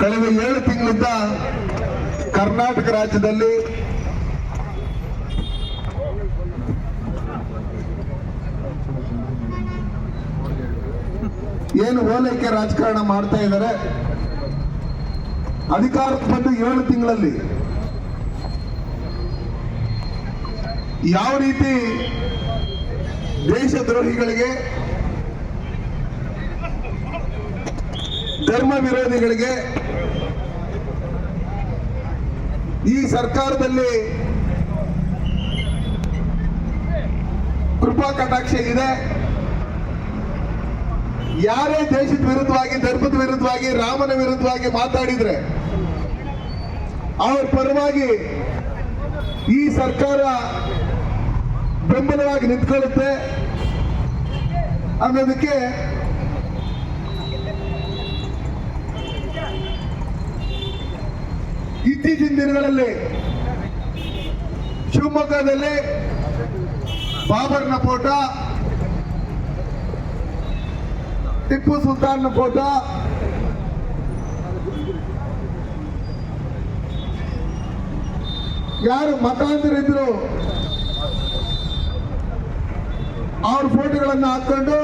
ಕಳೆದ ಏಳು ತಿಂಗಳಿಂದ ಕರ್ನಾಟಕ ರಾಜ್ಯದಲ್ಲಿ ಏನು ಓಲೈಕೆ ರಾಜಕಾರಣ ಮಾಡ್ತಾ ಇದ್ದಾರೆ. ಅಧಿಕಾರಕ್ಕೆ ಬಂದು ಏಳು ತಿಂಗಳಲ್ಲಿ ಯಾವ ರೀತಿ ದೇಶದ್ರೋಹಿಗಳಿಗೆ ಧರ್ಮ ವಿರೋಧಿಗಳಿಗೆ ಈ ಸರ್ಕಾರದಲ್ಲಿ ಕೃಪಾ ಕಟಾಕ್ಷ ಇದೆ. ಯಾರೇ ದೇಶದ ವಿರುದ್ಧವಾಗಿ, ಧರ್ಮದ ವಿರುದ್ಧವಾಗಿ, ರಾಮನ ವಿರುದ್ಧವಾಗಿ ಮಾತಾಡಿದ್ರೆ ಅವ್ರ ಪರವಾಗಿ ಈ ಸರ್ಕಾರ ಬೆಂಬಲವಾಗಿ ನಿಂತ್ಕೊಳ್ಳುತ್ತೆ ಅನ್ನೋದಕ್ಕೆ ಇತ್ತೀಚಿನ ದಿನಗಳಲ್ಲಿ ಶಿವಮೊಗ್ಗದಲ್ಲಿ ಬಾಬರ್ನ ಫೋಟ ಟಿಪ್ಪು ಸುಲ್ತಾನ್ನ ಫೋಟ ಯಾರು ಮತಾಂತರಿದ್ರು ಅವ್ರ ಫೋಟೋಗಳನ್ನು ಹಾಕೊಂಡು